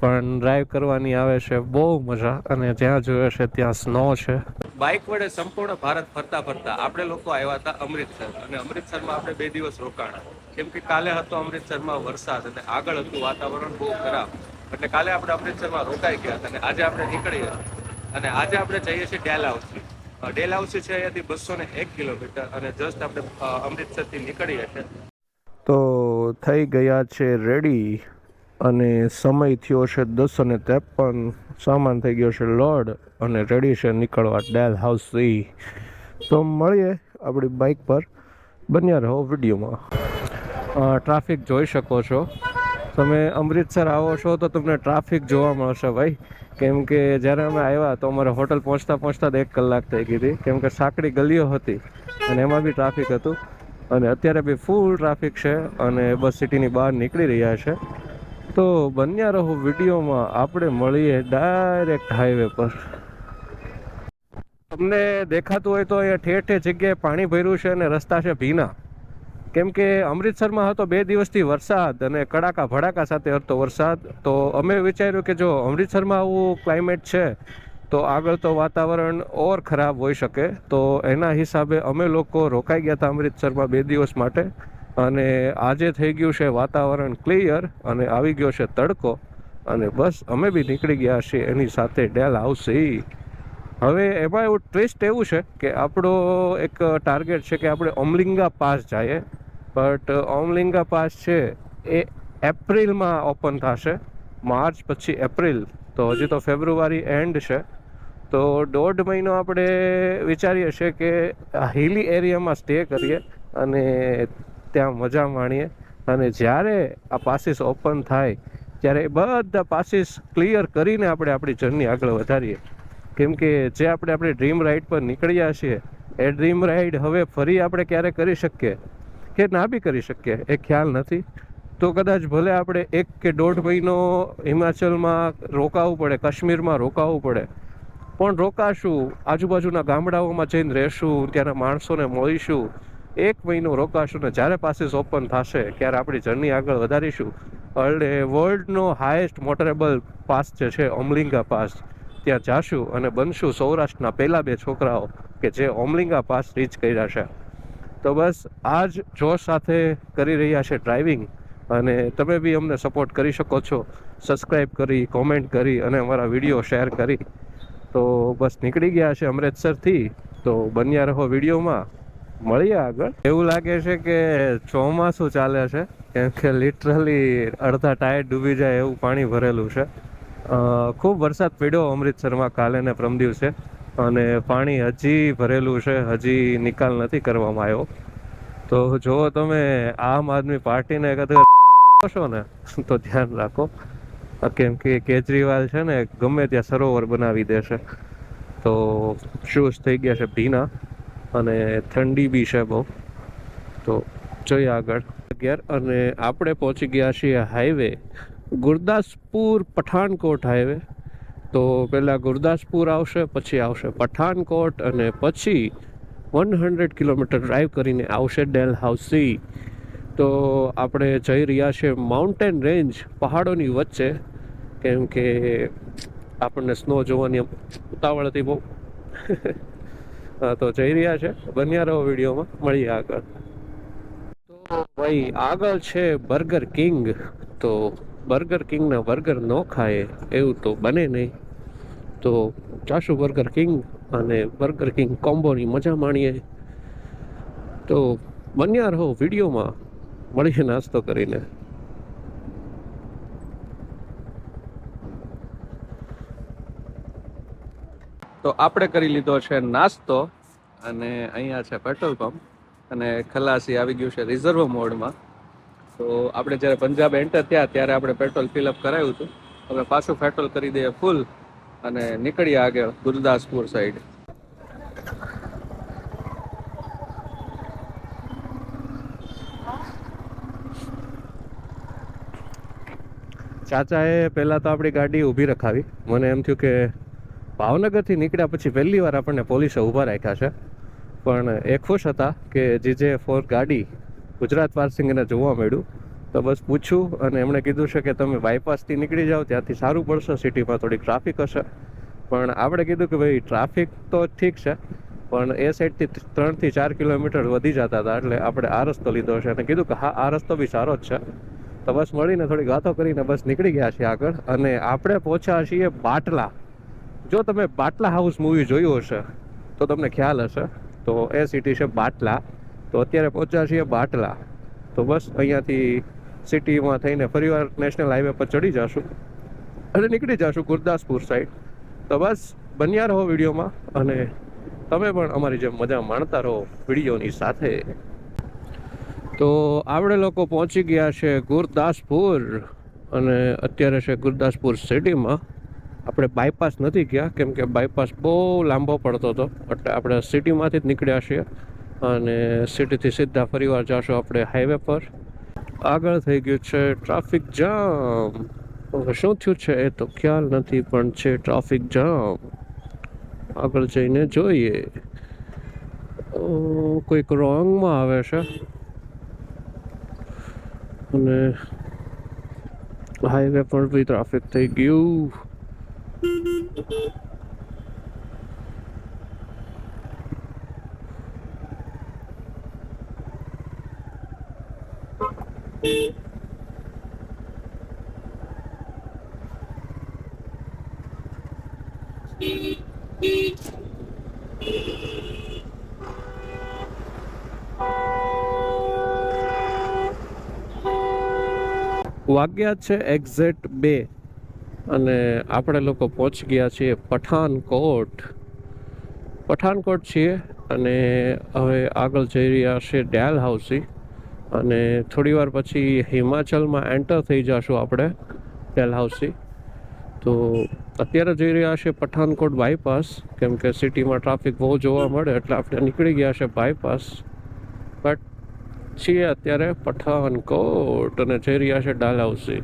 પણ ડ્રાઈવ કરવાની આવે છે બહુ મજા અને જ્યાં જોયો છે ત્યાં સ્નો છે. બાઇક વડે સંપૂર્ણ ભારત ફરતા ફરતા આપણે લોકો આવ્યા હતા અમૃતસર અને અમૃતસરમાં આપણે બે દિવસ રોકાણા. કેમ કે કાલે હતો અમૃતસરમાં વરસાદ અને આગળ હતું વાતાવરણ બહુ ખરાબ. એટલે કાલે આપણે અમૃતસરમાં રોકાઈ ગયા હતા અને આજે આપણે નીકળીએ અને આજે આપણે જઈએ છીએ ડેલ હાઉસી અ, ડેલ હાઉસી છે અહીંયાથી બસો ને એક કિલોમીટર અને જસ્ટ આપણે અમૃતસરથી નીકળીએ છીએ. તો થઈ ગયા છે રેડી અને સમય થયો છે દસ અને ત્રેપન, સામાન થઈ ગયો છે લોડ અને રેડી છે નીકળવા ડેલ હાઉસ સી તો મળીએ આપણી બાઇક પર. બન્યા રહો વિડીયોમાં. ટ્રાફિક જોઈ શકો છો. તમે અમૃતસર આવો છો તો તમને ટ્રાફિક જોવા મળશે ભાઈ. કેમ કે જ્યારે અમે આવ્યા તો અમારે હોટલ પહોંચતા પહોંચતા જ એક કલાક થઈ ગઈ હતી. કેમ કે સાંકડી ગલીઓ હતી અને એમાં બી ટ્રાફિક હતું. અને અત્યારે બી ફૂલ ટ્રાફિક છે અને બસ સિટીની બહાર નીકળી રહ્યા છે. તો બન્યા રહો વિડીયોમાં. આપણે મળીએ ડાયરેક્ટ હાઈવે પર. તમને દેખાતું હોય તો અહીંયા ઠેર ઠેર જગ્યાએ પાણી ભર્યું છે અને રસ્તા છે ભીના. કેમ કે અમૃતસરમાં હતો બે દિવસથી વરસાદ અને કડાકા ભડાકા સાથે હતો વરસાદ. તો અમે વિચાર્યું કે જો અમૃતસરમાં આવું ક્લાઇમેટ છે, તો આગળ તો વાતાવરણ ઓર ખરાબ હોઈ શકે. તો એના હિસાબે અમે લોકો રોકાઈ ગયા હતા અમૃતસરમાં બે દિવસ માટે. અને આજે થઈ ગયું છે વાતાવરણ ક્લિયર અને આવી ગયો છે તડકો અને બસ અમે બી નીકળી ગયા છીએ એની સાથે ડેલ આવશે. હવે એમાં એવું ટ્વિસ્ટ એવું છે કે આપણો એક ટાર્ગેટ છે કે આપણે ઓમલિંગા પાસ જઈએ. બટ ઓમલિંગા પાસ છે એ એપ્રિલમાં ઓપન થશે. માર્ચ પછી એપ્રિલ. તો હજી તો ફેબ્રુઆરી એન્ડ છે. તો દોઢ મહિનો આપણે વિચારીએ છીએ કે હિલી એરિયામાં સ્ટે કરીએ અને ત્યાં મજા માણીએ. અને જ્યારે આ પાસીસ ઓપન થાય, ત્યારે એ બધા પાસીસ ક્લિયર કરીને આપણે આપણી જર્ની આગળ વધારીએ. કેમ કે જે આપણે આપણી ડ્રીમ રાઇડ પર નીકળ્યા છીએ, એ ડ્રીમ રાઈડ હવે ફરી આપણે ક્યારે કરી શકીએ? કે ના બી કરી શકીએ? એ ખ્યાલ નથી. તો કદાચ ભલે આપણે એક કે દોઢ મહિનો હિમાચલમાં રોકાવું પડે, કાશ્મીરમાં રોકાવું પડે, પણ રોકાશું, આજુબાજુના ગામડાઓમાં જઈને રહેશું, ત્યાંના માણસોને મળીશું એક મહિનો રોકાશું ને જ્યારે પાસીસ ઓપન થશે, ત્યારે આપણી જર્ની આગળ વધારીશું. એટલે વર્લ્ડનો હાઈએસ્ટ મોટરેબલ પાસ જે છે ઓમલિંગા પાસ ત્યાં જાશું અને બનશું સૌરાષ્ટ્રના પહેલા બે છોકરાઓ કે જે ઓમલિંગા પાસ રીચ કર્યા છે. તો બસ આ જ જોશ સાથે કરી રહ્યા છે ડ્રાઇવિંગ અને તમે બી અમને સપોર્ટ કરી શકો છો. સબસ્ક્રાઈબ કરી કોમેન્ટ કરી અને અમારા વીડિયો શેર કરી. તો બસ નીકળી ગયા છે અમૃતસરથી. તો બન્યા રહો વિડીયોમાં. મળીએ આગળ. એવું લાગે છે કે ચોમાસું ચાલે છે, કેમ કે લિટરલી અડધા ટાયર ડૂબી જાય એવું પાણી ભરેલું છે. ખૂબ વરસાદ પડ્યો અમૃતસરમાં કાલે ને પ્રમ દિવસે, અને પાણી હજી ભરેલું છે, હજી નિકાલ નથી કરવામાં આવ્યો. તો જો તમે આમ આદમી પાર્ટીને છો ને, તો ધ્યાન રાખો. કેમ કે કેજરીવાલ છે ને ગમે ત્યાં સરોવર બનાવી દેશે. તો શૂઝ થઈ ગયા છે ભીના. અને ઠંડી બી છે બહુ. તો જોઈએ આગળ. અગિયાર અને આપણે પહોંચી ગયા છીએ હાઈવે. ગુરદાસપુર પઠાણકોટ હાઈવે. તો પહેલાં ગુરદાસપુર આવશે, પછી આવશે પઠાણકોટ અને પછી વન હંડ્રેડ કિલોમીટર ડ્રાઈવ કરીને આવશે ડેલ હાઉસી. તો આપણે જઈ રહ્યા છીએ માઉન્ટેન રેન્જ પહાડોની વચ્ચે. કેમ કે આપણને સ્નો જોવાની ઉતાવળ હતી બહુ. તો જઈ રહ્યા છે. બન્યા રહો વિડીયોમાં. મળીએ આગળ. તો ભાઈ, આગળ છે બર્ગર કિંગ. તો બર્ગર કિંગના બર્ગર ન ખાય, એવું તો બને નહીં. તો જાશું બર્ગર કિંગ અને બર્ગર કિંગ કોમ્બોની મજા માણીએ. તો બન્યા રહો વિડીયોમાં. મળીએ નાસ્તો કરીને. તો આપણે કરી લીધો છે નાસ્તો અને અહીંયા છે પેટ્રોલ પંપ અને ખલાસી આવી ગયું છે રિઝર્વ મોડમાં. તો આપણે જ્યારે પંજાબ એન્ટર થયા ત્યારે આપણે પેટ્રોલ ફિલઅપ કરાયું હતું. હવે પાછું પેટ્રોલ કરી દઈએ ફૂલ અને નીકળીએ આગળ ગુરદાસપુર સાઈડ ચાચાએ પહેલાં તો આપણી ગાડી ઊભી રખાવી. મને એમ થયું કે ભાવનગરથી નીકળ્યા પછી પહેલી વાર આપણને પોલીસે ઊભા રાખ્યા છે. પણ એ ખુશ હતા કે જે જે ફોર ગાડી ગુજરાત પાર્સિંગને જોવા મળ્યું, તો બસ પૂછ્યું અને એમણે કીધું છે કે તમે બાયપાસથી નીકળી જાઓ, ત્યાંથી સારું પડશે સિટીમાં થોડી ટ્રાફિક હશે. પણ આપણે કીધું કે ભાઈ ટ્રાફિક તો ઠીક છે, પણ એ સાઈડથી ત્રણથી ચાર કિલોમીટર વધી જતા હતા, એટલે આપણે આ રસ્તો લીધો છે. અને કીધું કે હા, આ રસ્તો બી સારો જ છે. તો બસ મળીને થોડી વાતો કરીને બસ નીકળી ગયા છીએ આગળ. અને આપણે પહોંચ્યા છીએ બાટલા. જો તમે બાટલા હાઉસ મૂવી જોયું હશે, તો તમને ખ્યાલ હશે, તો એ સિટી છે બાટલા. તો અત્યારે પહોંચ્યા છીએ બાટલા. તો બસ અહીંયાથી સિટીમાં થઈને ફરીવાર નેશનલ હાઈવે પર ચડી જશું. અને નીકળી જશું ગુરદાસપુર સાઈડ તો બસ બન્યા રહો વિડીયોમાં અને તમે પણ અમારી જેમ મજા માણતા રહો વિડીયોની સાથે. તો આપણે લોકો પહોંચી ગયા છે ગુરદાસપુર અને અત્યારે છે ગુરદાસપુર સિટીમાં આપણે બાયપાસ નથી ગયા, કેમ કે બાયપાસ બહુ લાંબો પડતો હતો. એટલે આપણે સિટીમાંથી જ નીકળ્યા છીએ અને સિટીથી સીધા ફરીવાર જશું આપણે હાઈવે પર. આગળ થઈ ગયું છે ટ્રાફિક જામ શું થયું છે એ તો ખ્યાલ નથી, પણ છે ટ્રાફિક જામ આગળ જઈને જોઈએ. કોઈક રોંગમાં આવે છે. અને હાઈવે પર બી ટ્રાફિક થઈ ગયું. વાગ્યા છે એક્ઝેક્ટ બે અને આપણે લોકો પહોંચી ગયા છીએ પઠાનકોટ. પઠાનકોટ છીએ અને હવે આગળ જઈ રહ્યા છે ડેલ હાઉસી. અને થોડી વાર પછી હિમાચલમાં એન્ટર થઈ જશું આપણે ડેલ હાઉસી. તો અત્યારે જઈ રહ્યા છે પઠાનકોટ બાયપાસ, કેમ કે સિટીમાં ટ્રાફિક બહુ જોવા મળે એટલે આપણે નીકળી ગયા છે બાયપાસ. બટ છીએ અત્યારે પઠાનકોટ અને જઈ રહ્યા છે ડાલહાઉસી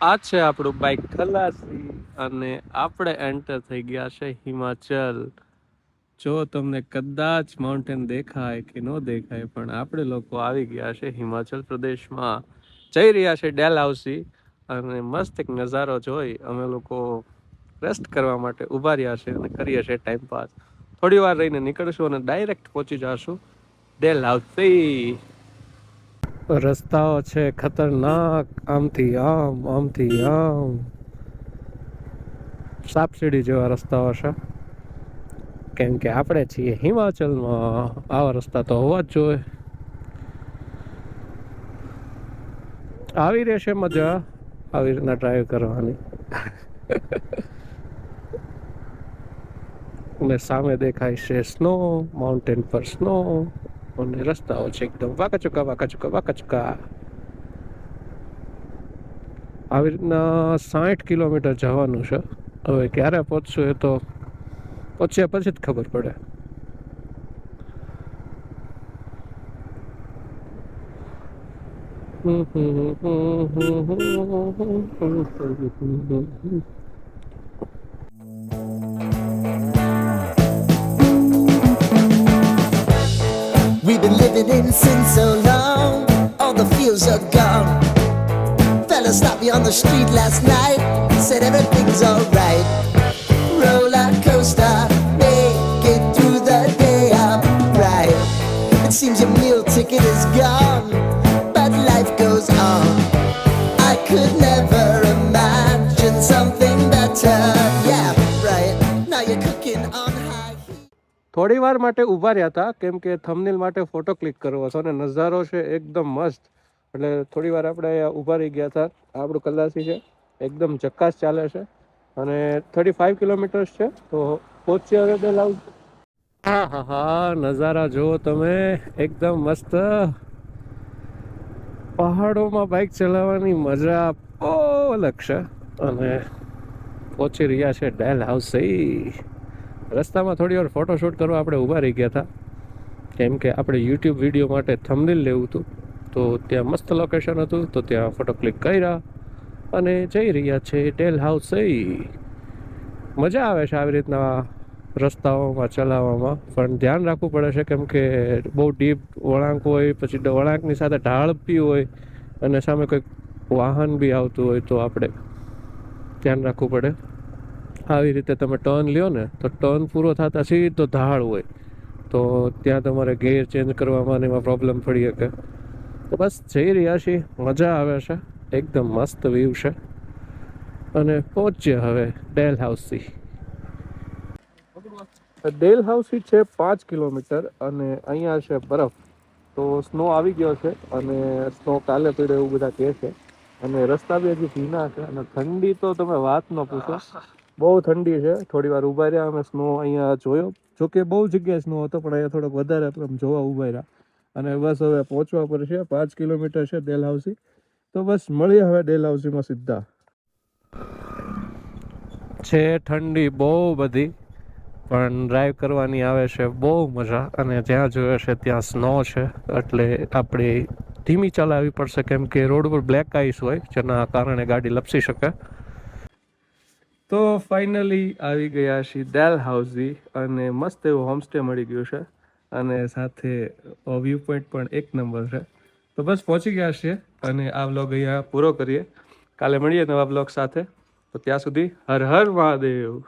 આ છે આપણું બાઇક ખલાસી અને આપણે એન્ટર થઈ ગયા છે હિમાચલ. જો તમને કદાચ માઉન્ટેન દેખાય કે ન દેખાય, પણ આપણે લોકો આવી ગયા છે હિમાચલ પ્રદેશમાં. જઈ રહ્યા છે ડેલ હાઉસી અને મસ્ત એક નજારો જોઈ અમે લોકો રેસ્ટ કરવા માટે ઊભા રહ્યા છે અને કરીએ છીએ ટાઈમ પાસ થોડી વાર રહીને નીકળશું અને ડાયરેક્ટ પહોંચી જશું. ડેલ હાઉસી રસ્તાઓ છે ખતરનાક. આમથી આમ આમથી આમ. સાપસીડી જેવા રસ્તાઓ છે. કેમ કે આપણે છીએ હિમાચલમાં. આવા રસ્તા તો હોવા જ જોઈએ. આવી રહેશે મજા. આવી રીતના ડ્રાઈવ કરવાની. અને સામે દેખાય છે સ્નો માઉન્ટેન પર સ્નો અને રસ્તાઓ છે એકદમ વાંકાચુકા વાંકાચુકા વાંકાચુકા આવી રીતના સાઠ કિલોમીટર જવાનું છે. હવે ક્યારે પહોંચશું એ તો પહોંચ્યા પછી જ ખબર પડે. Living in sin so long, all the feels are gone. Fella stopped me on the street last night, said everything's alright. Roller coaster, make it through the day I'm right. It seems your meal ticket is gone, થોડી વાર માટે ઊભા રહ્યા હતા, કેમ કે thumbnail માટે photo click કરવો હતો અને નજારો છે એકદમ મસ્ત. એટલે થોડી વાર આપણે ઊભા રહી ગયા હતા. આપણું કલાસી છે, એકદમ ચક્કાસ ચાલે છે. અને થર્ટી ફાઈવ કિલોમીટર્સ છે, તો પહોંચ્યા હવે બે લાવ. હા હા હા, નજારા જુઓ તમે, એકદમ મસ્ત. પહાડોમાં બાઇક ચલાવવાની મજા બહુ અલગ છે. અને પહોંચી રહ્યા છે ડેલ હાઉસી રસ્તામાં થોડી વાર ફોટોશૂટ કરવા આપણે ઊભા રહી ગયા હતા. કેમ કે આપણે યુટ્યુબ વીડિયો માટે થંબનેલ લેવું હતું. તો ત્યાં મસ્ત લોકેશન હતું. તો ત્યાં ફોટો ક્લિક કર્યા અને જઈ રહ્યા છે ડેલ હાઉસ મજા આવે છે આવી રીતના રસ્તાઓમાં, ચલાવવામાં. પણ ધ્યાન રાખવું પડે છે કેમ કે બહુ ડીપ વળાંક હોય, પછી વળાંકની સાથે ઢાળ બી હોય અને સામે કોઈક વાહન બી આવતું હોય તો આપણે ધ્યાન રાખવું પડે. આવી રીતે તમે ટર્ન લ્યો ને, તો ટર્ન પૂરો થતાં સીધો ધાળ હોય. તો ત્યાં તમારે ગેર ચેન્જ કરવામાં એમાં પ્રોબ્લેમ પડી શકે. તો બસ જઈ રહ્યા છીએ. મજા આવે છે. એકદમ મસ્ત વ્યૂ છે. અને પહોંચ્યા હવે ડેલ હાઉસથી ડેલ હાઉસી છે પાંચ કિલોમીટર અને અહીંયા છે બરફ. તો સ્નો આવી ગયો છે અને સ્નો કાલે પડ્યો એવું બધા કહે છે. અને રસ્તા બી હજી ભીના છે અને ઠંડી તો તમે વાત ન પૂછો. બહુ ઠંડી છે. થોડી વાર ઊભા રહ્યા, અમે સ્નો અહીંયા જોયો. જો કે બહુ જગ્યાએ સ્નો હતો, પણ અહીંયા થોડોક વધારે આમ જોવા ઊભા રહ્યા. અને બસ હવે પહોંચવા પર છે પાંચ કિલોમીટર છે ડેલહાઉસી. તો બસ મળીએ હવે ડેલ હાઉસીમાં સીધા. છે ઠંડી બહુ બધી, પણ ડ્રાઈવ કરવાની આવે છે બહુ મજા. અને જ્યાં જોયો છે ત્યાં સ્નો છે. એટલે આપણે ધીમી ચલાવવી પડશે, કેમ કે રોડ ઉપર બ્લેક આઈસ હોય, જેના કારણે ગાડી લપસી શકે. તો ફાઇનલી આવી ગયા છીએ ડેલ હાઉસી અને મસ્ત એવું હોમસ્ટે મળી ગયું છે અને સાથે વ્યૂ પોઈન્ટ પણ એક નંબર છે. તો બસ પહોંચી ગયા છીએ અને આ વ્લોગ અહીંયા પૂરો કરીએ. કાલે મળીએ નવા બ્લોગ સાથે. તો ત્યાં સુધી હર હર મહાદેવ.